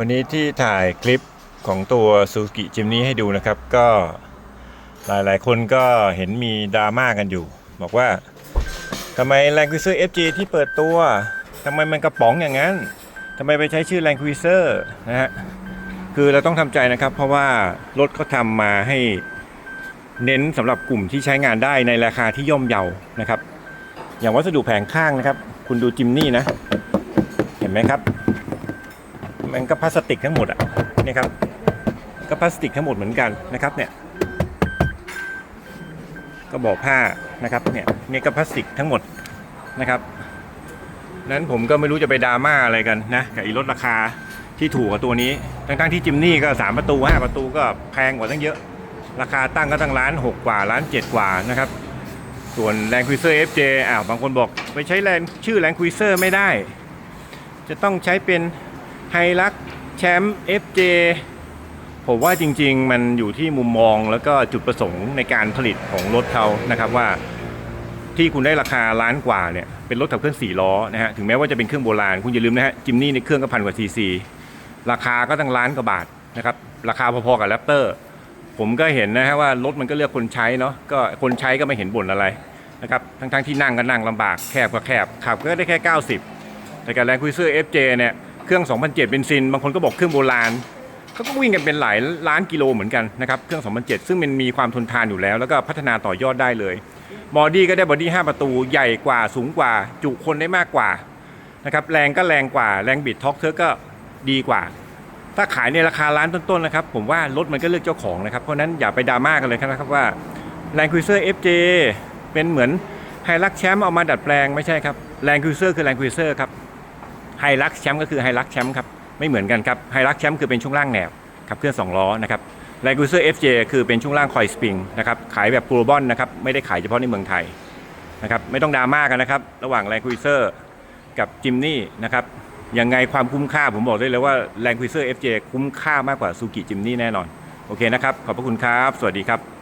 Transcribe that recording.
วันนี้ที่ถ่ายคลิปของตัวซูกิจิมนี้ให้ดูนะครับ ก็หลายๆ คนก็เห็นมีดราม่ากันอยู่ บอกว่าทำไมแรงค u เซอร์ FG ที่เปิดตัวทำไมมันกระป๋องอย่างนั้นทำไมไปใช้ชื่อแรงค u เซอร์นะฮะคือเราต้องทำใจนะครับ เพราะว่ารถเขาทำมาให้เน้นสำหรับกลุ่มที่ใช้งานได้ในราคาที่ย่อมเยานะครับ อย่างวัสดุแผงข้างนะครับ คุณดูจิมนี่นะ เห็นไหมครับ มันก็พลาสติกทั้งหมดอะนี่ครับก็พลาสติกทั้งหมดเหมือนกันนะครับเนี่ยก็บอกผ้านะครับเนี่ยนี่ก็พลาสติกทั้งหมดนะครับนั้นผมก็ไม่รู้จะไปดราม่าอะไรกันนะกับอีรถราคาที่ถูกกว่าตัวนี้ ทั้งๆที่จิมนี่ก็ 3 ประตู 5 ประตูก็แพงกว่าตั้งเยอะ ราคาตั้งก็ตั้งล้านหกกว่าล้านเจ็ดกว่านะครับ ส่วนแรงคุยเซอร์ FJ อ้าวบางคนบอกไปใช้แรงชื่อแรงคุยเซอร์ไม่ได้ จะต้องใช้เป็น ไฮลักแชมป์ FJ ผมว่าจริงๆ มันอยู่ที่มุมมองแล้วก็จุดประสงค์ในการผลิตของรถเขานะครับว่าที่คุณได้ราคาล้านกว่าเนี่ยเป็นรถขับเคลื่อน4ล้อนะฮะถึงแม้ว่าจะเป็นเครื่องโบราณคุณอย่าลืมนะฮะจิมนี่ในเครื่องก็พันกว่าซีซีราคาก็ตั้งล้านกว่าบาทนะครับราคาพอๆกับแรปเตอร์ผมก็เห็นนะฮะว่ารถมันก็เลือกคนใช้เนาะก็คนใช้ก็ไม่เห็นบ่นอะไรนะครับทั้งๆที่นั่งก็นั่งลำบากแคบก็แคบขับก็ได้แค่ 90 แต่กับแรงคุยเซอร์ FJ เนี่ย เครื่อง 2007เบนซิน บางคนก็บอกเครื่องโบราณเขาก็วิ่งกันเป็นหลายล้านกิโลเหมือนกันนะครับ เครื่อง 2007 ซึ่งมันมีความทนทานอยู่แล้ว แล้วก็พัฒนาต่อยอดได้เลย บอดี้ก็ได้บอดี้ 5 ประตูใหญ่กว่าสูงกว่า จุคนได้มากกว่านะครับ แรงก็แรงกว่า แรงบิดท็อกเธอก็ดีกว่า ถ้าขายในราคาล้านต้นๆนะครับ ผมว่ารถมันก็เลือกเจ้าของนะครับ เพราะนั้นอย่าไปดราม่ากันเลยนะครับว่าแรงคุยเซอร์ FJ เป็นเหมือนไฮลักแชมป์เอามาดัดแปลงไม่ใช่ครับแรงคุยเซอร์คือแรงคุยเซอร์ครับ ไฮลักแชมป์ก็คือไฮลักแชมป์ครับไม่เหมือนกันครับไฮลักแชมป์คือเป็นช่วงล่างแหนบขับเคลื่อน2ล้อนะครับแรงกูเซอร์ FJ คือเป็นช่วงล่างคอยสปริงนะครับขายแบบโกลบอลนะครับไม่ได้ขายเฉพาะในเมืองไทยนะครับไม่ต้องดราม่ากันนะครับระหว่างแรงคุยเซอร์กับจิมนี่นะครับยังไงความคุ้มค่าผมบอกได้เลยว่าแรงคุยเซอร์ FJ คุ้มค่ามากกว่าซูกิจิมนี่แน่นอน โอเคนะครับ ขอบพระคุณครับ สวัสดีครับ